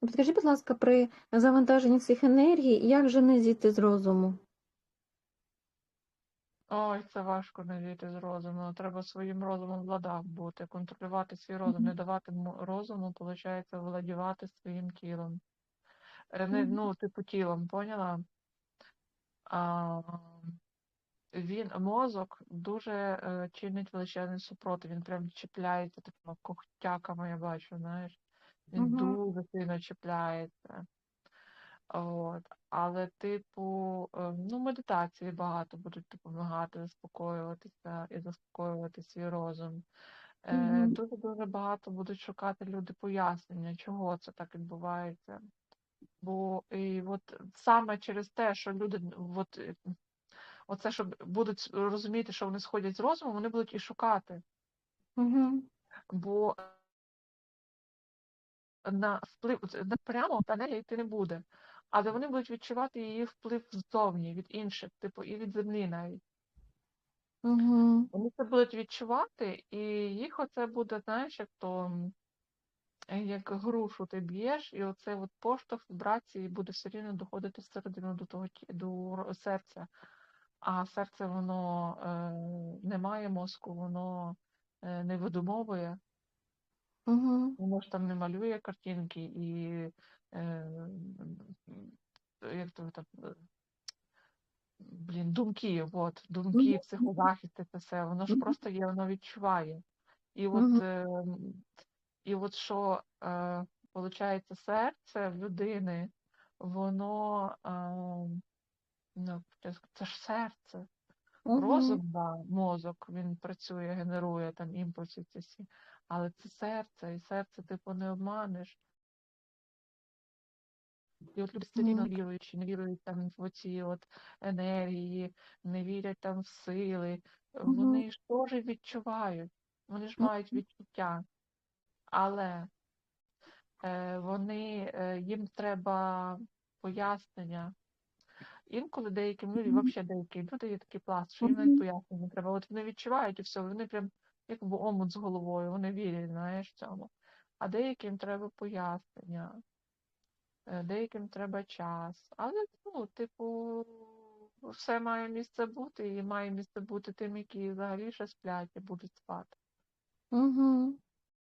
Підкажіть, будь ласка, при завантаженні цих енергій, як же не зійти з розуму? Ой, це важко не війти з розуму. Треба своїм розумом в ладах бути, контролювати свій розум, не давати розуму, виходить, володівати своїм тілом. Е, Не, ну, типу тілом, поняла? А, він, мозок дуже е, чинить величезний супротив, він прям чіпляється такими когтяками, я бачу, знаєш. Він Мгм. дуже сильно чіпляється. От. Але, типу, е, ну, медитації багато будуть допомагати заспокоюватися і заспокоювати свій розум. Е, Мгм. Дуже-дуже багато будуть шукати люди пояснення, чого це так відбувається. Бо і от саме через те, що люди, от, е, оце, що будуть розуміти, що вони сходять з розуму, вони будуть і шукати. Мгм. Бо на вплив прямо енергія йти не буде. Але вони будуть відчувати її вплив ззовні, від інших, типу, і від землі навіть. Мгм. Вони це будуть відчувати, і їх оце буде, знаєш, як то як грушу ти б'єш, і оце от поштовх вібрації буде все рівно доходити всередину до того до серця. А серце воно е, не має мозку, воно е, не видумовує, Мгм. воно ж там не малює картинки і е, як то там. Блін, думки, от, думки, Мгм. психозахисти, це все, воно ж Мгм. просто є, воно відчуває. І от, Мгм. е, і от що, е, виходить, серце в людини, воно, е, ну, це ж серце. Розум, да, мозок, він працює, генерує там імпульси ці всі, але це серце, і серце, типу, не обманеш. І от люди все віруючі, не вірують там в оці от енергії, не вірять там в сили. Вони ж теж відчувають, вони ж мають відчуття, але е, вони, е, їм треба пояснення. Інколи деяким людям, взагалі деякі люди є такий пласт, що їм навіть пояснення треба. От вони відчувають і все, вони прям як в омут з головою, вони вірять, знаєш, цьому. А деяким треба пояснення. Е, Деяким треба час. Але, ну, типу, все має місце бути, і має місце бути тим, які взагалі ще сплять і будуть спати. Мгм.